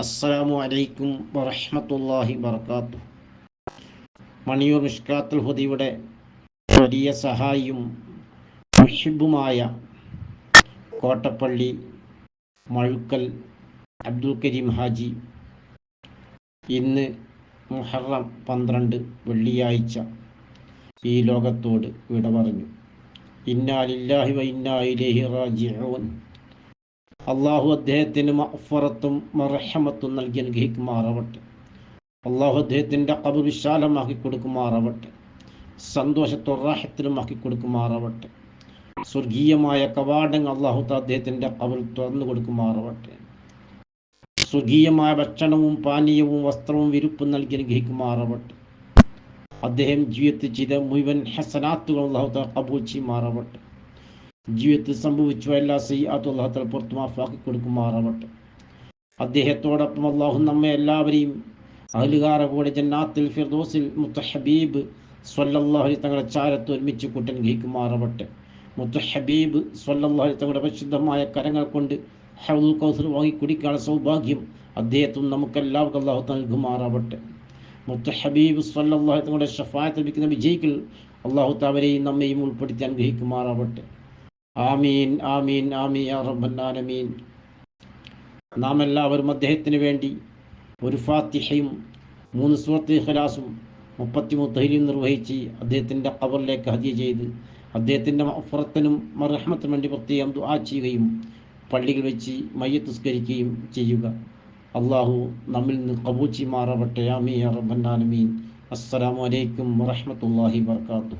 അസ്സലാമു അലൈക്കും വറഹ്മത്തുള്ളാഹി വർക്കാത്തു മണിയൂർ മിഷ്കാത്തുൽ ഹുദിയുടെ വലിയ സഹായിയും മുഷിബുമായ കോട്ടപ്പള്ളി മഴുക്കൽ അബ്ദുൽ കരീം ഹാജി ഇന്ന് മുഹറം പന്ത്രണ്ട് വെള്ളിയാഴ്ച ഈ ലോകത്തോട് വിട പറഞ്ഞു. ഇന്നാലില്ലാഹി വ ഇന്നാ ഇലൈഹി റാജിഊൻ. അള്ളാഹു അദ്ദേഹത്തിന് മഫറത്തും മറഹമത്തും നൽകി അനുഗ്രഹിക്കുമാറാവട്ടെ അള്ളാഹു അദ്ദേഹത്തിന്റെ കബ് വിശാലമാക്കി കൊടുക്കുമാറാവട്ടെ. സന്തോഷത്തൊറാഹത്തിലുമാക്കി കൊടുക്കുമാറാവട്ടെ. സ്വർഗീയമായ കവാടങ്ങൾ അള്ളാഹു അദ്ദേഹത്തിന്റെ കബർ തുറന്നു കൊടുക്കുമാറാവട്ടെ. സ്വർഗീയമായ ഭക്ഷണവും പാനീയവും വസ്ത്രവും വിരുപ്പും നൽകി അനുഗ്രഹിക്കുമാറാവട്ടെ അദ്ദേഹം ജീവിതത്തിൽ ചെയ്ത മുഴുവൻ ഹസനാത്തുകൾ അള്ളാഹു കബൂൽ ചെയ്യുമാറാവട്ടെ. ജീവിതത്തിൽ സംഭവിച്ചു എല്ലാ സയ്യാത്തും അള്ളാഹുത്തല പുറത്ത് മാഫാക്കി കൊടുക്കുമാറാവട്ടെ. അദ്ദേഹത്തോടൊപ്പം അള്ളാഹു നമ്മെ എല്ലാവരെയും അഹലുകാര കൂടെ ജന്നാത്തിൽ ഫിർദോസിൽ മുത്തഹബീബ് സ്വല്ലല്ലാഹു തങ്ങളുടെ ചാരത്ത് ഒരുമിച്ച് കൂട്ടൻ ഗഹിക്കുമാറാവട്ടെ മുത്തഹബീബ് സ്വല്ലല്ലാഹു തങ്ങളുടെ പരിശുദ്ധമായ കരങ്ങൾ കൊണ്ട് ഹൗദുൽ കൗസർ വാങ്ങി കുടിക്കാനുള്ള സൗഭാഗ്യം അദ്ദേഹത്തും നമുക്കെല്ലാവർക്കും അള്ളാഹു നൽകുമാറാവട്ടെ. മുത്തഹബീബ് സ്വല്ലല്ലാഹു തങ്ങളുടെ ഷഫായത്ത് ലഭിക്കുന്ന വിജയികൾ അള്ളാഹു അവരെയും നമ്മയും ഉൾപ്പെടുത്തി അനുഗ്രഹിക്കുമാറാവട്ടെ ആമീൻ ആമീൻ ആമീൻ റബ്ബന്നാലമീൻ നാം എല്ലാവരും അദ്ദേഹത്തിന് വേണ്ടി ഒരു ഫാത്തിഹയും മൂന്ന് സൂറത്ത് ഖലാസും മുപ്പത്തി മുത്തഹിലും നിർവഹിച്ച് അദ്ദേഹത്തിന്റെ കബറിലേക്ക് ഹദിയ ചെയ്ത് അദ്ദേഹത്തിന്റെ അഫുറത്തിനും മറഹമത്തിനും വേണ്ടി പ്രത്യേകം ദുആ ചെയ്യുകയും പള്ളികൾ വെച്ച് മയ്യത്ത് സ്കരിക്കുകയും ചെയ്യുക. അള്ളാഹു നമ്മിൽ നിന്ന് കബൂച്ചി മാറവട്ടെ ആമീ റബ്ബന്നാലമീൻ അസ്സലാമു അലൈക്കും വറഹ്മത്തുള്ളാഹി വർക്കാത്തു